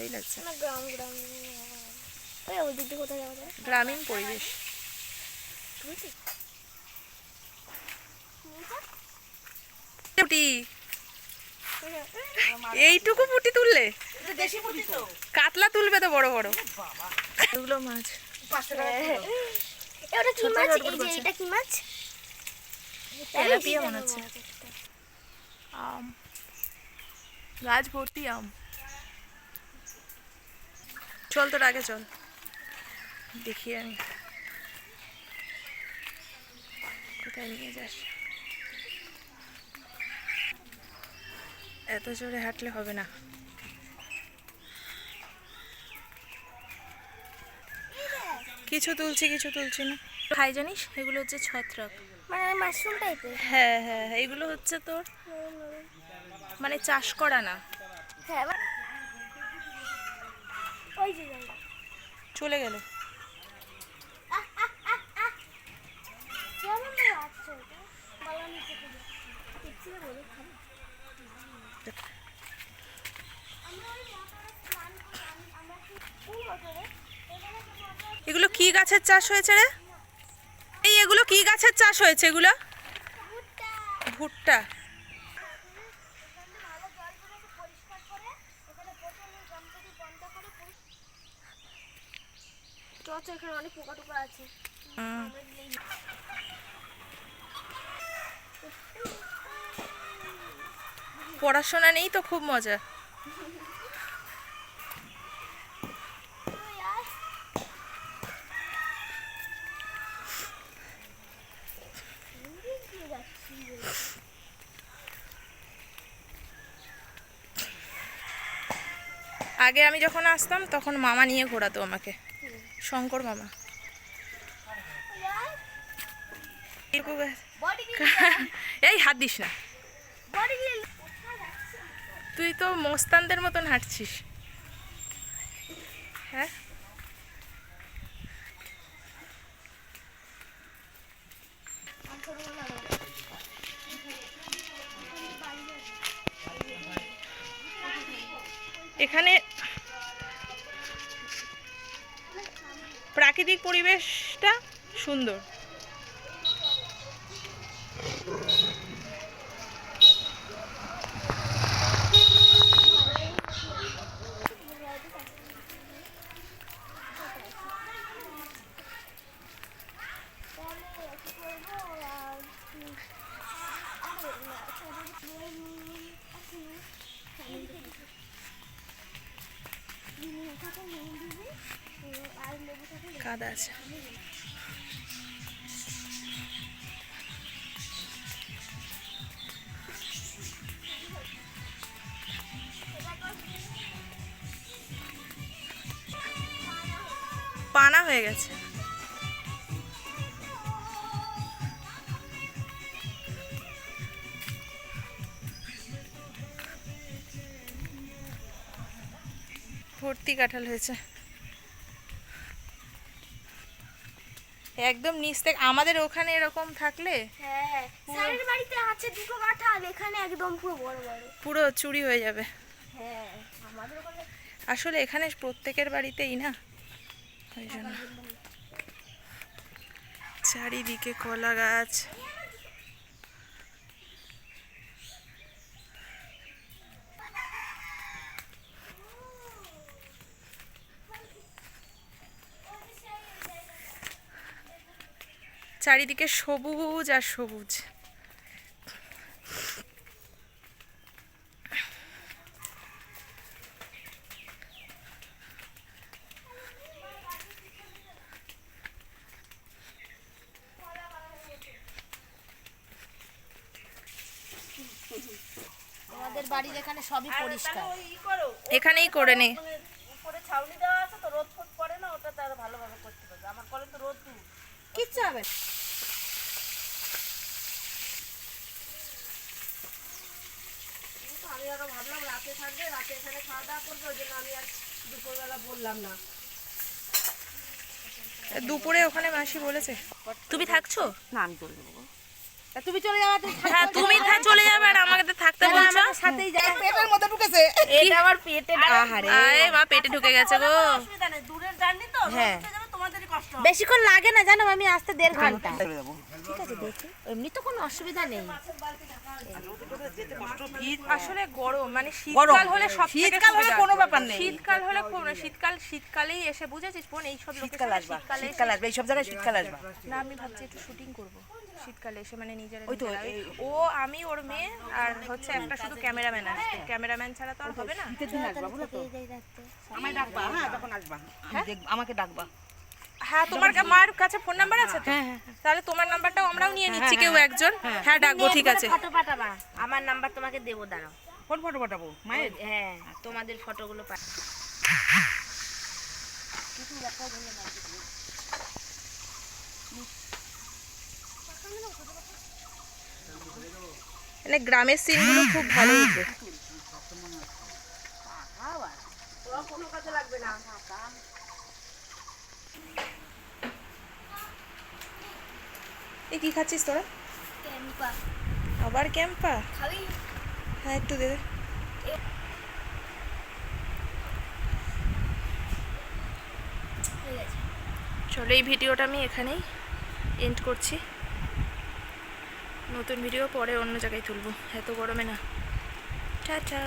ভালোই লাগছে। গ্রামীণ পরিবেশ। এইটুকু পুটি। তুললে? দেশি পুঁটি তো। কাতলা তুলবে তো বড় বড়। এগুলো মাছ। পাঁচশো টাকা কিলো। ওটা কি ছোট মাছ? ছোট এই যে এটা কি মাছ? তেলাপিয়া মনে হচ্ছে। আম। গাছ ভর্তি আম। চল তোর আগে চল। দেখি আমি। কোথায় নিয়ে যাস? এত জোরে হাঁটলে হবে না। কিছু তুলছি কিছু তুলছি না। খাই জানিস? এগুলো হচ্ছে ছত্রাক মানে মাশরুম টাইপের? হ্যাঁ হ্যাঁ হ্যাঁ, এগুলো হচ্ছে তোর মানে চাষ করা না। হ্যাঁ মানে- চলে গেল। আচ্ছা এগুলো কি গাছের চাষ হয়েছে রে? এই এগুলো কি গাছের চাষ হয়েছে এগুলো? ভুট্টা ভুট্টা এখানে ভালো জল পড়ে পরিষ্কার করে এখানে বোতলে জল যদি বন্ধ করে এখানে অনেক পোকা টোকা আছে। পড়াশোনা নেই তো খুব মজা। আগে আমি যখন আসতাম তখন মামা নিয়ে ঘোরাতো আমাকে। শঙ্কর মামা। এই হাত দিস না। তুই তো মোস্তানদের মতন হাঁটছিস। হ্যাঁ? এখানে প্রাকৃতিক পরিবেশটা সুন্দর। কাদা আছে। পানা হয়ে গেছে। ভর্তি কাঁঠাল হয়েছে। একদম নিচ থেকে আমাদের ওখানে এরকম থাকলে? হ্যাঁ স্যারের বাড়িতে আছে দুটো কাঁঠাল এখানে একদম পুরো বড় বড়। পুরো চুরি হয়ে যাবে। হ্যাঁ আমাদের ওখানে আসলে এখানে প্রত্যেকের বাড়িতেই না? ওই জন্য। চারিদিকে কলা গাছ। চারিদিকে সবুজ আর সবুজ। আমাদের বাড়ির এখানে সবই পরিষ্কার। এখানেই করে নে উপরে ছাউনি দেওয়া আছে তো রোদ পড়ে না ওটা তারা ভালোভাবে করতে পারবে। আমার কলে তো রোদ কিচ্ছু হবে না। কিন্তু আমি আরও ভাবলাম রাতে থাকবে রাতে এখানে খাওয়া দাওয়া করবে ওই জন্য আমি আর দুপুরবেলা বললাম না। দুপুরে ওখানে মাসি বলেছে। তুমি থাকছো? না আমি চলে যাব। তুমি চলে যাওয়া হ্যাঁ তুমি চলে যাবে আর আমাকে তো থাকতে বলছো? সাথেই যাই পেটের মধ্যে ঢুকেছে। এটা আমার পেটে আহারে আরে মা পেটে ঢুকে গেছে গো। অসুবিধা নেই দূরের জার্নি তো হ্যাঁ। যাবে। বেশিক্ষণ লাগে না জানো আমি আসতে দেড় ঘণ্টা। ঠিক আছে দেখি। এমনি তো কোনো অসুবিধা নেই। আসলে গরম মানে শীতকাল হলে সব শীতকাল হলে কোনো ব্যাপার নেই। শীতকাল হলে খুব না শীতকাল শীতকালেই এসে বুঝেছিস বোন এই সব শীতকাল আসবা শীতকালে শীতকাল আসবে এইসব জায়গায় শীতকাল আসবা। না আমি ভাবছি একটু শুটিং করব। শীতকালে এসে মানে নিজের ওই তো, ও আমি ওর মেয়ে আর হচ্ছে একটা শুধু ক্যামেরাম্যান আসবে ক্যামেরাম্যান ছাড়া তো আর হবে না? আমায় ডাকবা হ্যাঁ যখন আসবা। আমাকে ডাকবা। হ্যাঁ তোমার কা- মার কাছে ফোন নাম্বার আছে তো? তাহলে তোমার নাম্বারটাও আমরাও নিয়ে নিচ্ছি কেউ একজন। হ্যাঁ ডাকবো ঠিক আছে। ফটো পাঠাবা। আমার নাম্বার তোমাকে দেবো দাঁড়াও। কোন ফটো পাঠাবো? মায়ের? হ্যাঁ তোমাদের ফটোগুলো মানে গ্রামের সিনগুলো খুব ভালো হতো এ কি খাচ্ছিস তোরা? ক্যাম্পা। আবার ক্যাম্পা? হ্যাঁ একটু দে চলো এই ভিডিওটা আমি এখানেই এন্ড করছি। নতুন ভিডিও পরে অন্য জায়গায় তুলবো। এত গরমে না। টাটা।